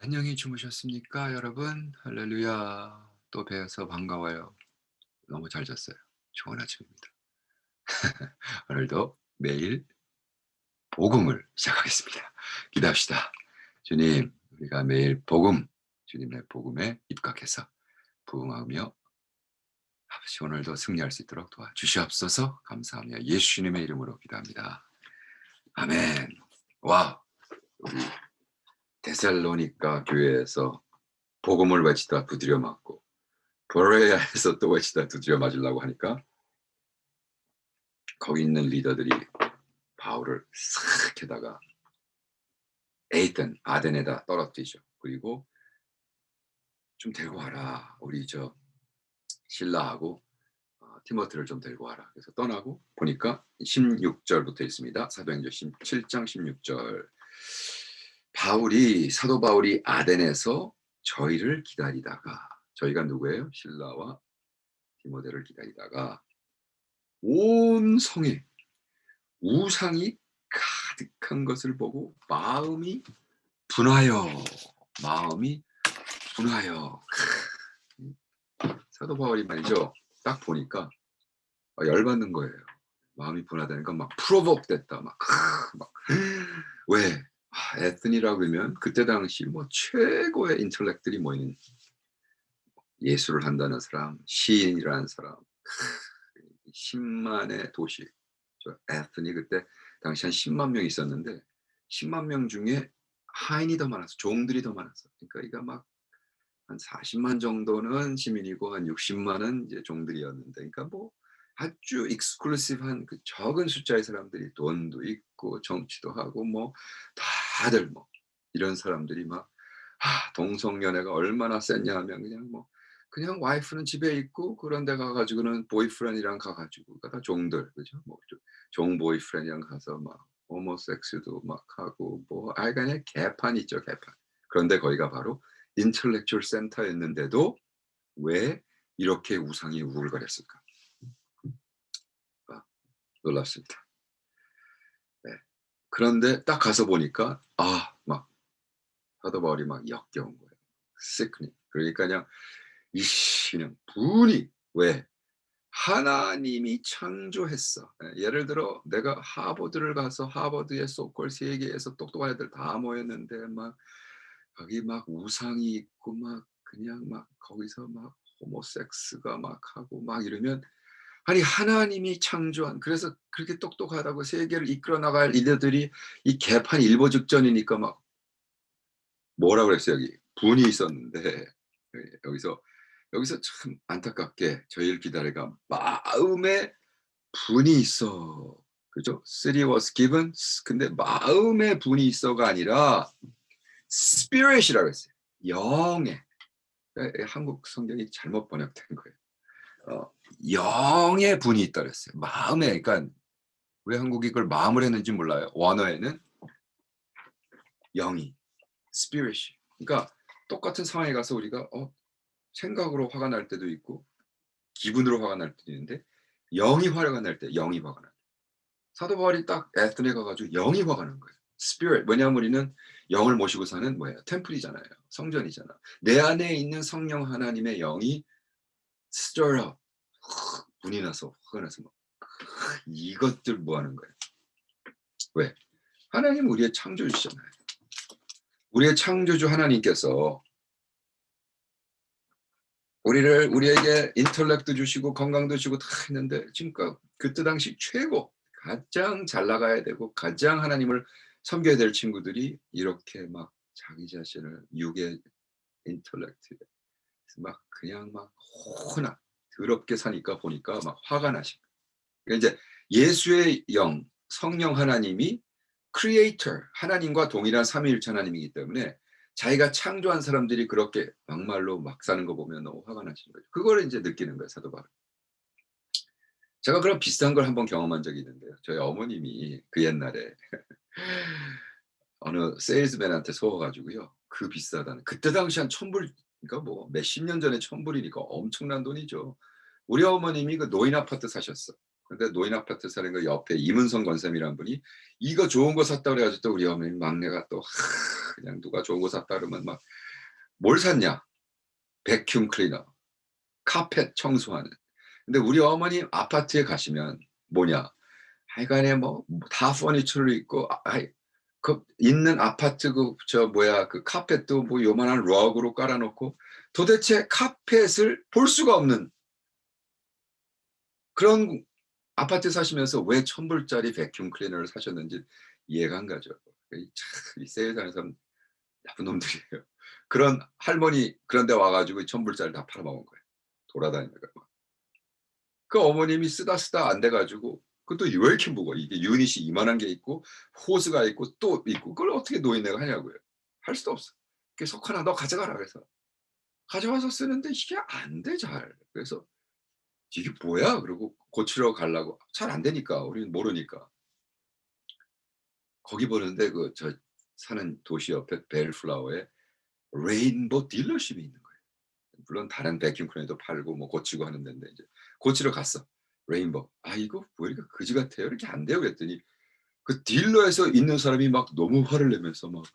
안녕히 주무셨습니까, 여러분? 할렐루야. 또 뵈어서 반가워요. 너무 잘 잤어요. 좋은 아침입니다. 오늘도 매일 복음을 시작하겠습니다. 기도합시다. 주님, 우리가 매일 복음, 주님의 복음에 입각해서 부응하며 아버지 오늘도 승리할 수 있도록 도와주시옵소서 감사하며 예수님의 이름으로 기도합니다. 아멘. 와, 우리 데살로니가 교회에서 복음을 외치다 두드려 맞고 보레아에서 또 외치다 두드려 맞으려고 하니까 거기 있는 리더들이 바울을 싹 해다가 에이튼 아덴에다 떨어뜨리죠. 그리고 좀 데리고 와라. 우리 저 신라하고 어, 티모티를 좀 데리고 와라. 그래서 떠나고 보니까 16절부터 있습니다. 사도행전 17장 16절. 바울이 사도 바울이 아덴에서 저희를 기다리다가 저희가 누구예요? 신라와 디모데를 기다리다가 온 성에 우상이 가득한 것을 보고 마음이 분하여 마음이 분하여 사도 바울이 말이죠. 딱 보니까 아, 열받는 거예요. 마음이 분하다니까 막 프로복 됐다. 막, 막 왜? 아, 에스니라고 그러면 그때 당시 뭐 최고의 인텔렉들이 모이는 예술을 한다는 사람, 시인이라는 사람, 10만의 도시. 저 에스니 그때 당시 한 10만 명 있었는데 10만 명 중에 하인이 더 많았어. 종들이 더 많았어. 그러니까 이가 막 한 40만 정도는 시민이고 한 60만은 이제 종들이었는데 그러니까 뭐 아주 익스클루시브한 그 적은 숫자의 사람들이 돈도 있고 정치도 하고 뭐 다들 뭐 이런 사람들이 막 아, 동성연애가 얼마나 셌냐 하면 그냥 뭐 그냥 와이프는 집에 있고 그런 데 가가지고는 보이프렌이랑 가가지고 다 종들 그죠? 뭐 종 보이프렌이랑 가서 막 호모섹스도 막 하고 뭐 아이 그냥 개판 있죠 개판. 그런데 거기가 바로 인텔렉츄얼 센터였는데도 왜 이렇게 우상이 우글거렸을까 놀랍습니다. 네. 그런데 딱 가서 보니까 아 막 사도 바울이 막 역겨운 거예요. 시크니. 그러니까 그냥 이씨 그냥 분이 왜 하나님이 창조했어. 예, 예를 들어 내가 하버드를 가서 하버드의 소콜 세계에서 똑똑한 애들 다 모였는데 막 거기 막 우상이 있고 막 그냥 막 거기서 막 호모섹스가 막 하고 막 이러면 아니 하나님이 창조한 그래서 그렇게 똑똑하다고 세계를 이끌어 나갈 리더들이 이 개판 일보 직전이니까 막 뭐라 그랬어요 여기? 분이 있었는데 여기서 여기서 참 안타깝게 저희를 기다리가 마음에 분이 있어. 그죠? City was given 근데 마음에 분이 있어가 아니라 spirit이라고 했어요. 영에. 한국 성경이 잘못 번역된 거예요. 어, 영의 분이 있다 그랬어요. 마음에 그러니까 왜 한국이 그걸 마음을 했는지 몰라요. 원어에는 영이 spirit이. 그러니까 똑같은 상황에 가서 우리가 어, 생각으로 화가 날 때도 있고 기분으로 화가 날 때도 있는데 영이 화가 날 때 영이 화가 나. 사도 바울이 딱 에스더에 가가지고 영이 화가 난 거예요. spirit. 왜냐하면 우리는 영을 모시고 사는 뭐예요? 템플이잖아요. 성전이잖아. 내 안에 있는 성령 하나님의 영이 stir up. 분이 나서 화가 나서 막 이것들 뭐 하는 거예요? 왜? 하나님 우리의 창조주잖아요. 우리의 창조주 하나님께서 우리를 우리에게 인텔렉트 주시고 건강도 주시고 다 했는데 지금까 그때 당시 최고 가장 잘 나가야 되고 가장 하나님을 섬겨야 될 친구들이 이렇게 막 자기 자신을 육의 인텔렉트 막 그냥 막 호나 더럽게 사니까 보니까 막 화가 거예요. 그러니까 이제 예수의 영, 성령 하나님이 크리에이터, 하나님과 동일한 삼위일체 하나님이기 때문에 자기가 창조한 사람들이 그렇게 막말로 막 사는 거 보면 너무 화가 나시는 거죠. 그걸 이제 느끼는 거예요, 사도 바울. 제가 그런 비슷한 걸 한번 경험한 적이 있는데요. 저희 어머님이 그 옛날에 어느 세일즈맨한테 속아가지고요. 그 비싸다는 그때 당시 한 천불 그러니까 뭐 몇십 년 전에 천불이니까 엄청난 돈이죠. 우리 어머님이 그 노인 아파트 사셨어. 근데 노인 아파트 사는 거 옆에 이문성 권쌤이라는 분이 이거 좋은 거 샀다 그래가지고 또 우리 어머니 막내가 또 하, 그냥 누가 좋은 거 샀다 그러면 막 뭘 샀냐? 백큐ම් 클리너, 카펫 청소하는. 근데 우리 어머니 아파트에 가시면 뭐냐? 하여간에 뭐 다 퍼니처를 있고 아, 그 있는 아파트 그 저 뭐야 그 카펫도 뭐 요만한 럭으로 깔아놓고 도대체 카펫을 볼 수가 없는 그런 아파트 사시면서 왜 천불짜리 백큐ම් 클리너를 사셨는지 이해가 안 가죠. 이 참, 이 세상에서 나쁜 놈들이에요. 그런 할머니 그런 데 와가지고 이 천불짜리 다 팔아먹은 거예요. 돌아다니다가 막. 그 어머님이 쓰다 쓰다 안 돼가지고 그것도 왜 이렇게 무거워? 이게 유닛이 이만한 게 있고 호스가 있고 또 있고 그걸 어떻게 노인네가 하냐고요. 할 수도 없어. 그래서 석하나 너 가져가라 그래서 가져와서 쓰는데 이게 안 돼 잘. 그래서 이게 뭐야? 그리고 고치러 가려고 잘 안 되니까 우리는 모르니까 거기 보는데 그 저 사는 도시 옆에 벨플라워에 레인보 딜러십이 있는 거예요. 물론 다른 백큐ම් 클리너도 팔고 뭐 고치고 하는 데인데 이제 고치러 갔어. 레인보. 아 이거 왜 이렇게 그지 같아요? 이렇게 안 돼요. 그랬더니 그 딜러에서 있는 사람이 막 너무 화를 내면서 막 "후,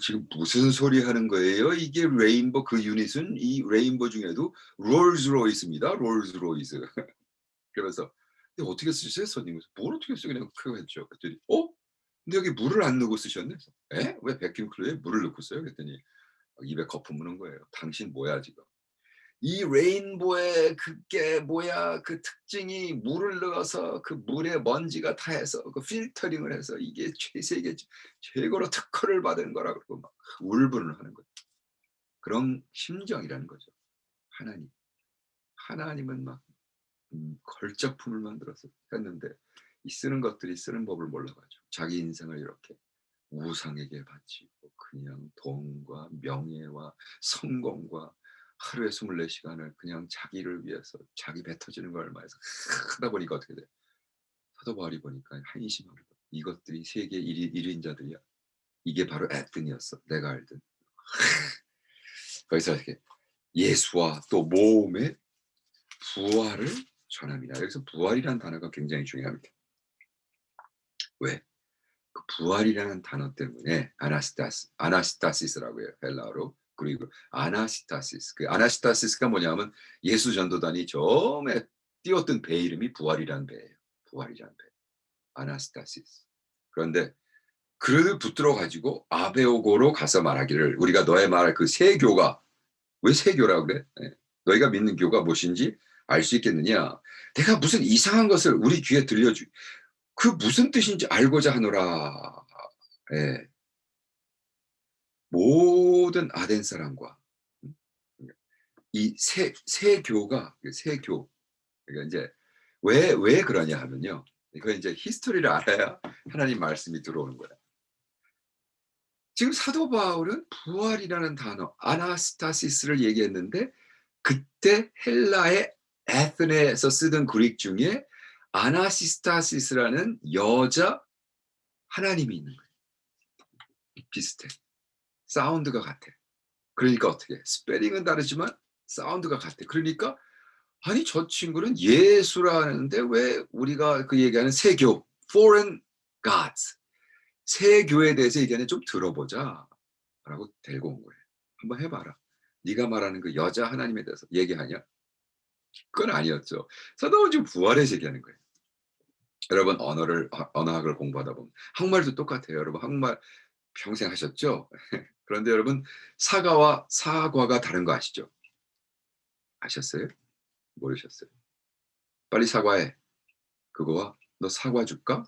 지금 무슨 소리 하는 거예요? 이게 레인보 그 유닛은 이 레인보 중에도 롤즈로이스입니다. 롤즈로이스. 근데 어떻게 손님? 그래서 뭘 어떻게 쓰 그냥 그거 했죠. 그랬더니 어? 근데 여기 물을 안 넣고 쓰셨네. 그래서, 에? 왜 클리너에 물을 넣고 써요? 그랬더니 입에 거품 무는 거예요. 당신 뭐야 지금? 이 레인보의 그게 뭐야 그 특징이 물을 넣어서 그 물에 먼지가 타해서 그 필터링을 해서 이게 최세계 최고로 특허를 받은 거라 그러고 막 울분을 하는 거죠. 그런 심정이라는 거죠. 하나님. 하나님은 막 음, 걸작품을 만들어서 했는데 이 쓰는 것들이 쓰는 법을 몰라가지고 자기 인생을 이렇게 우상에게 바치고 그냥 돈과 명예와 성공과 하루에 24시간을 그냥 자기를 위해서 자기 배 터지는 걸 얼마해서 하다 보니까 어떻게 돼? 사도 바울이 보니까 한심하다. 이것들이 세계 1위, 1인자들이야. 이게 바로 에든이었어. 내가 알던. 거기서 이렇게 예수와 또 모험의 부활을 전합니다. 여기서 부활이라는 단어가 굉장히 중요합니다. 왜? 그 부활이라는 단어 때문에 아나스타스, 아나스타시스라고 해요. 헬라어로. 그리고 아나스타시스. 그 아나스타시스가 뭐냐면 예수 전도단이 처음에 띄웠던 배 이름이 부활이라는 배예요. 부활이라는 배. 아나스타시스. 그런데 그를 붙들어 가지고 아베오고로 가서 말하기를 우리가 너의 말할 그 세 교가 왜 세 교라고 그래? 예. 너희가 믿는 교가 무엇인지 알 수 있겠느냐? 내가 무슨 이상한 것을 우리 귀에 들려주 그 무슨 뜻인지 알고자 하노라. 예. 모든 아덴 사람과 이 세 세 교가 세 교. 그러니까 이제 왜 왜 그러냐 하면요. 이거 이제 히스토리를 알아야 하나님 말씀이 들어오는 거야. 지금 사도 바울은 부활이라는 단어 아나스타시스를 얘기했는데 그때 헬라의 에스네에서 쓰던 그릭 중에 아나시스타시스라는 여자 하나님이 있는 거예요. 비슷해. 사운드가 같아. 그러니까 어떻게? 스페링은 다르지만 사운드가 같아. 그러니까 아니 저 친구는 예수라는데 왜 우리가 그 얘기하는 세교, foreign gods, 세교에 대해서 얘기하는 좀 들어보자 라고 데리고 온 거예요. 한번 해봐라. 네가 말하는 그 여자 하나님에 대해서 얘기하냐? 그건 아니었죠. 사도는 지금 부활에서 얘기하는 거예요. 여러분 언어를 언어학을 공부하다 보면 한국말도 똑같아요. 여러분 한국말 평생 하셨죠? 그런데 여러분 사과와 사과가 다른 거 아시죠? 아셨어요? 모르셨어요? 빨리 사과해. 그거와 너 사과 줄까?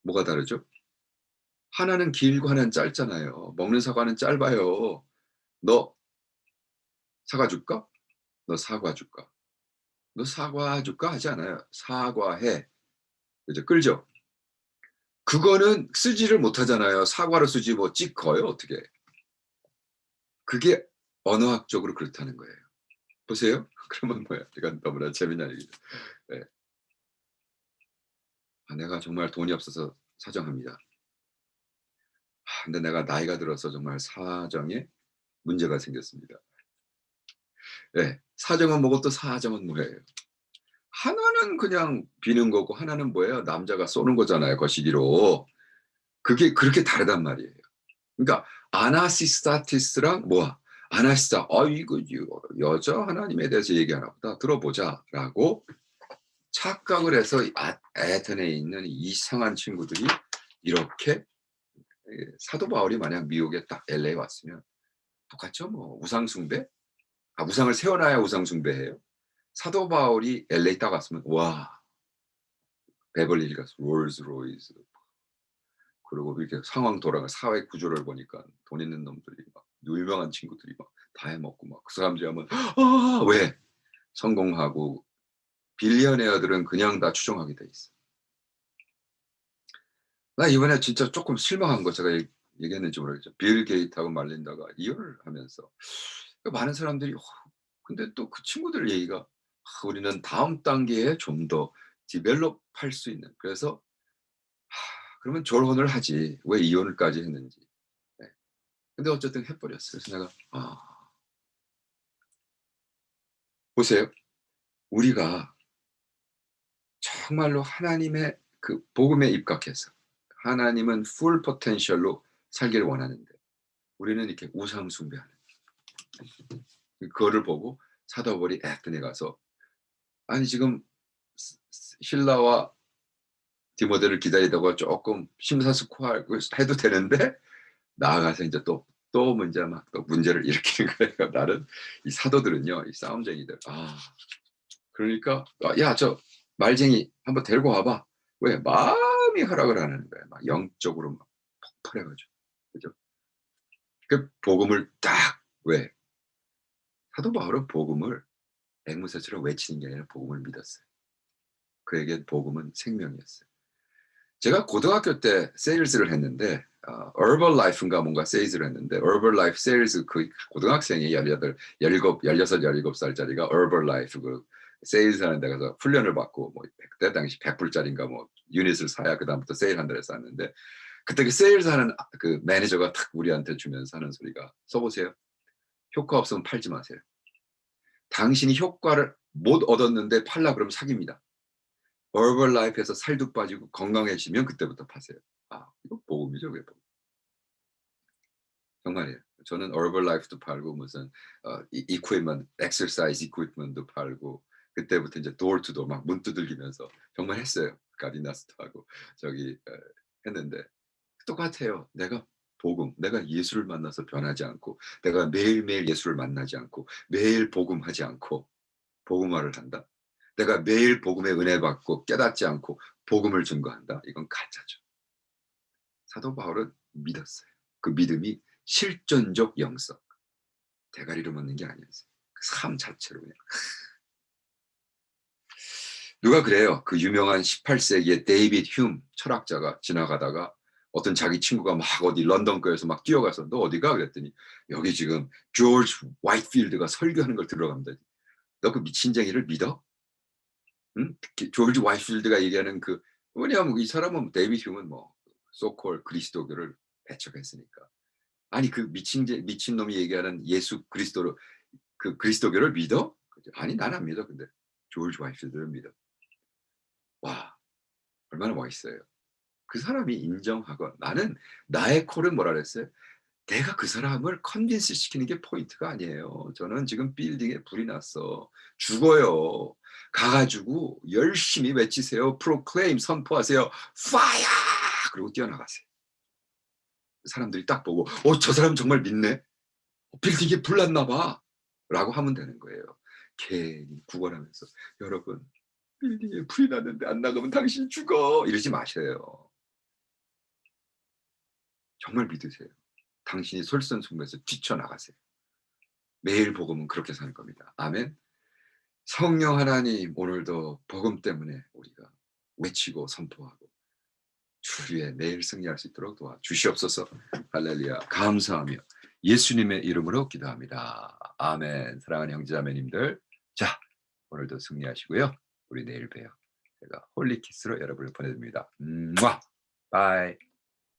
뭐가 다르죠? 하나는 길고 하나는 짧잖아요. 먹는 사과는 짧아요. 너 사과 줄까? 너 사과 줄까? 너 사과 줄까? 하지 않아요. 사과해. 이제 끌죠. 그거는 쓰지를 못하잖아요. 사과로 쓰지 뭐 찍어요 어떻게? 그게 언어학적으로 그렇다는 거예요. 보세요. 그러면 뭐야? 이건 너무나 재미난 얘기죠. 네. 아, 내가 정말 돈이 없어서 사정합니다. 아, 근데 내가 나이가 들어서 정말 사정에 문제가 생겼습니다. 네. 사정은 뭐고 또 사정은 뭐예요? 하나는 그냥 비는 거고 하나는 뭐예요? 남자가 쏘는 거잖아요, 거시기로. 그게 그렇게 다르단 말이에요. 그러니까 아나시스타티스랑 뭐야? 아나시스타, 아 이거 여자 하나님에 대해서 얘기하나 보다. 들어보자라고 착각을 해서 이 아- 에덴에 있는 이 이상한 친구들이 이렇게 예, 사도 바울이 만약 미국에 딱 LA 왔으면 똑같죠, 뭐 우상 숭배? 아 우상을 세워놔야 우상 숭배해요. 사도 바울이 LA 딱 왔으면 와 베벌리 힐 가서 롤스 로이스 그리고 이렇게 상황 돌아가 사회 구조를 보니까 돈 있는 놈들이 막 유명한 친구들이 막 다 해먹고 막 그 사람들이 하면 아 왜 성공하고 빌리언웨어들은 그냥 다 추종하게 돼 있어. 나 이번에 진짜 조금 실망한 거 제가 얘- 얘기했는지 모르겠죠. 빌 게이트하고 말린다가 이혼을 하면서 많은 사람들이 어, 근데 또 그 친구들 얘기가 아, 우리는 다음 단계에 좀 더 디벨롭 할 수 있는 그래서 하, 그러면 결혼을 하지. 왜 이혼을까지 했는지. 네. 근데 어쨌든 해버렸어요. 그래서 내가 아. 보세요. 우리가 정말로 하나님의 그 복음에 입각해서 하나님은 풀 포텐셜로 살기를 원하는데 우리는 이렇게 우상 숭배하는. 그거를 보고 사도벌이 에덴에 가서 아니 지금 신라와 디모데를 기다리다가 조금 심사숙고하고 해도 되는데 나아가서 이제 또 또 문제 막 또 문제를 일으키는 거예요. 나는 이 사도들은요, 이 싸움쟁이들. 아, 그러니까 야 저 말쟁이 한번 데리고 와봐. 왜 마음이 허락을 안 하는 거야. 막 영적으로 막 폭발해가지고, 그죠? 그 복음을 딱 왜? 사도 바울은 복음을 앵무새처럼 외치는 게 아니라 복음을 믿었어요. 그에게 복음은 생명이었어요. 제가 고등학교 때 세일즈를 했는데 어, 얼벌라이프인가 뭔가 세일즈를 했는데 얼벌라이프 세일즈 그 고등학생이 18, 17, 16, 17살짜리가 얼벌라이프 그 세일즈 하는 데 가서 훈련을 받고 뭐 그때 당시 100불짜리인가 뭐 유닛을 사야 그다음부터 세일한다 해서 샀는데 그때 그 세일즈 하는 그 매니저가 탁 우리한테 주면서 하는 소리가 써보세요. 효과 없으면 팔지 마세요. 당신이 효과를 못 얻었는데 팔라 그러면 사기입니다. 얼벌라이프에서 살도 빠지고 건강해지면 그때부터 파세요. 아, 이거 보험이죠, 왜 보험? 정말이에요. 저는 얼벌라이프도 팔고 무슨 어, 이퀴먼, 엑서사이즈 이퀴먼도 팔고 그때부터 이제 도어투도 막 문 두들기면서 정말 했어요. 가디나스도 하고 저기 어, 했는데 똑같아요. 내가 복음, 내가 예수를 만나서 변하지 않고 내가 매일매일 예수를 만나지 않고 매일 복음하지 않고 복음화를 한다. 내가 매일 복음의 은혜 받고 깨닫지 않고 복음을 증거한다. 이건 가짜죠. 사도 바울은 믿었어요. 그 믿음이 실존적 영성. 대가리로 먹는 게 아니었어요. 그 삶 자체로 그냥. 누가 그래요? 그 유명한 18세기의 데이빗 흉 철학자가 지나가다가 어떤 자기 친구가 막 어디 런던 거에서 막 뛰어가서 너 어디가? 그랬더니 여기 지금 조지 화이트필드가 설교하는 걸 들어갑니다. 너 그 미친쟁이를 믿어? 응? 조지 와이필드가 얘기하는 그 뭐냐면 이 사람은 데이빗 흉은 뭐 소콜 그리스도교를 배척했으니까 아니 그 미친 제- 미친 놈이 얘기하는 예수 그리스도로 그 그리스도교를 믿어? 아니 난 안 믿어 근데 조지 와이필드를 믿어 와 얼마나 멋있어요 그 사람이 인정하고 나는 나의 콜은 뭐라 그랬어요? 내가 그 사람을 컨빈스 시키는 게 포인트가 아니에요. 저는 지금 빌딩에 불이 났어. 죽어요. 가가지고 열심히 외치세요. 프로클레임 선포하세요. 파이어! 그리고 뛰어나가세요. 사람들이 딱 보고 어 저 사람 정말 믿네. 빌딩에 불 났나 봐. 라고 하면 되는 거예요. 괜히 구걸하면서 여러분 빌딩에 불이 났는데 안 나가면 당신 죽어. 이러지 마세요. 정말 믿으세요. 당신이 솔선수범해서 뛰쳐나가세요. 매일 복음은 그렇게 사는 겁니다. 아멘. 성령 하나님 오늘도 복음 때문에 우리가 외치고 선포하고 주위에 매일 승리할 수 있도록 도와 주시옵소서. 할렐루야. 감사하며 예수님의 이름으로 기도합니다. 아멘. 사랑하는 형제자매님들. 자, 오늘도 승리하시고요. 우리 내일 봬요. 제가 홀리키스로 여러분을 보내드립니다. 음, 바이.